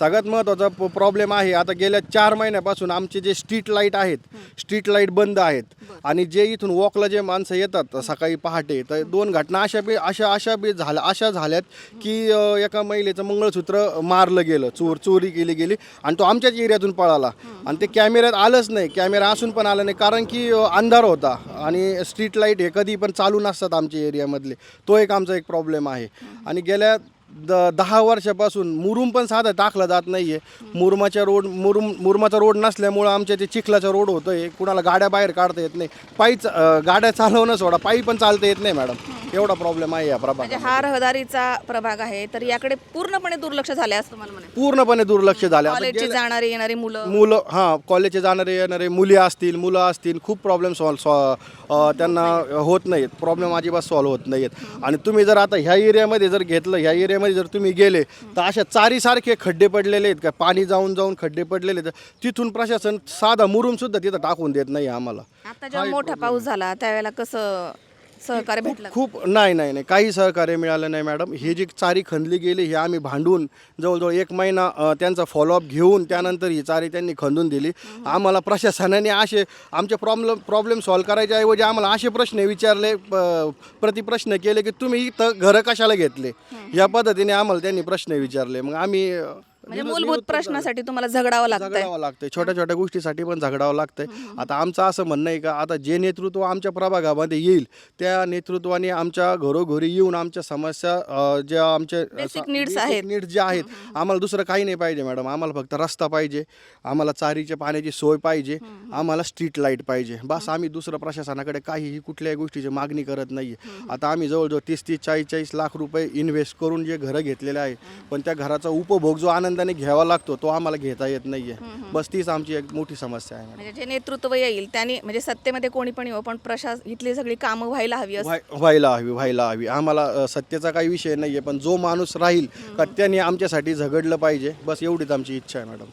सगळ्यात महत्त्वाचा प्रॉब्लेम आहे आता गेल्या चार महिन्यापासून आमचे जे स्ट्रीट लाइट आहेत स्ट्रीट लाइट बंद आहेत. आणि जे इथून वॉकला जे माणसं येतात सकाळी पहाटे तर दोन घटना अशा बी अशा अशा बी झाल्या अशा झाल्यात की एका महिलेचं मंगळसूत्र मारलं गेलं चोर चोरी केली गेली आणि तो आमच्याच एरियातून पळाला. आणि ते कॅमेऱ्यात आलंच नाही. कॅमेरा असून पण आला नाही. कारण की अंधार होता. आणि स्ट्रीट लाइट हे कधी पण चालू नसतात आमच्या एरियामधले. तो एक आमचा एक प्रॉब्लेम आहे. आणि गेल्या द दहा वर्षापासून मुरुम पण साधा टाकला जात नाही आहे मुरुमाच्या रोड मुरुम मुरुमाचा रोड नसल्यामुळं आमच्या ते चिखलाचा रोड होतो आहे कुणाला गाड्या बाहेर काढता येत नाही. पायी गाड्या चालवणं सोडा पायी पण चालता येत नाही मॅडम. एवढा प्रॉब्लेम आहे या म्हणजे प्रभागात हा रहदारीचा प्रभाग आहे तर याकडे पूर्णपणे दुर्लक्ष झाले असं तुम्हाला म्हणायचं. पूर्णपणे दुर्लक्ष झाले. आता कॉलेजची गेल्या- जाणारी येणारी मुलं. मुलं हां कॉलेजचे जाणारे येणारे मुली असतील मुलं असतील खूप प्रॉब्लेम सॉल्व सॉ त्यांना होत नाहीत. प्रॉब्लेम अजिबात सॉल्व होत नाहीत. आणि तुम्ही जर आता ह्या एरियामध्ये जर घेतलं ह्या एरियामध्ये जर तुम्ही गेले तर अशा चारीसारखे खड्डे पडलेले आहेत का? पाणी जाऊन जाऊन खड्डे पडलेले आहेत. तिथून प्रशासन साधा मुरुम सुद्धा तिथं टाकून देत नाही आम्हाला. आता जेव्हा मोठा पाऊस झाला त्यावेळेला कसं सहकार्य भेटलं खूप नाही नाही नाही. काही सहकार्य मिळालं नाही मॅडम. हे जी चारी खणली गेली हे आम्ही भांडून जवळजवळ एक महिना अ, त्यांचा फॉलोअप घेऊन त्यानंतर ही चारी त्यांनी खंदून दिली. आम्हाला प्रशासनाने असे आमचे प्रॉब्लेम प्रॉब्लेम सॉल्व करायच्या ऐवजी आम्हाला असे प्रश्न विचारले प- प्रतिप्रश्न केले की तुम्ही इथं घरं कशाला घेतले? या पद्धतीने आम्हाला त्यांनी प्रश्न विचारले. मग आम्ही अ, म्हणजे मूलभूत प्रश्नासाठी तुम्हाला झगडावं लागतंय. झगडावं लागतंय. छोट्या छोट्या गोष्टीसाठी पण झगडावं लागतंय. आता आमचं असं म्हणणं आहे का आता जे नेतृत्व आमच्या प्रभागामध्ये येईल त्या नेतृत्वाने आमच्या घरोघरी येऊन आमच्या समस्या अं, ज्या आमच्या Basic needs आहेत. नीड्स जे आहेत आम्हाला दुसरं काही नाही पाहिजे मॅडम. आम्हाला फक्त रस्ता पाहिजे आम्हाला चारीच्या पाण्याची सोय पाहिजे आम्हाला स्ट्रीट लाइट पाहिजे. बस आम्ही दुसरं प्रशासनाकडे काहीही कुठल्याही गोष्टीची मागणी करत नाही आता आम्ही जवळजवळ तीस तीस चाळीस चाळीस लाख रुपये इन्व्हेस्ट करून जे घरं घेतलेले आहे पण त्या घराचा उपभोग जो आनंदाने घ्यावा लागतो तो आम्हाला घेता येत नाहीये. बस तीच आमची एक मोठी समस्या आहे म्हणजे जे नेतृत्व येईल त्यांनी म्हणजे सत्तेमध्ये कोणी पण येऊ पण प्रशास इथली सगळी कामं व्हायला हवी असं. व्हाय- व्हायला हवी व्हायला हवी. आम्हाला अ, सत्तेचा काही विषय नाही आहे पण जो माणूस राहील का त्याने आमच्यासाठी झगडलं पाहिजे. बस एवढीच आमची इच्छा आहे मॅडम.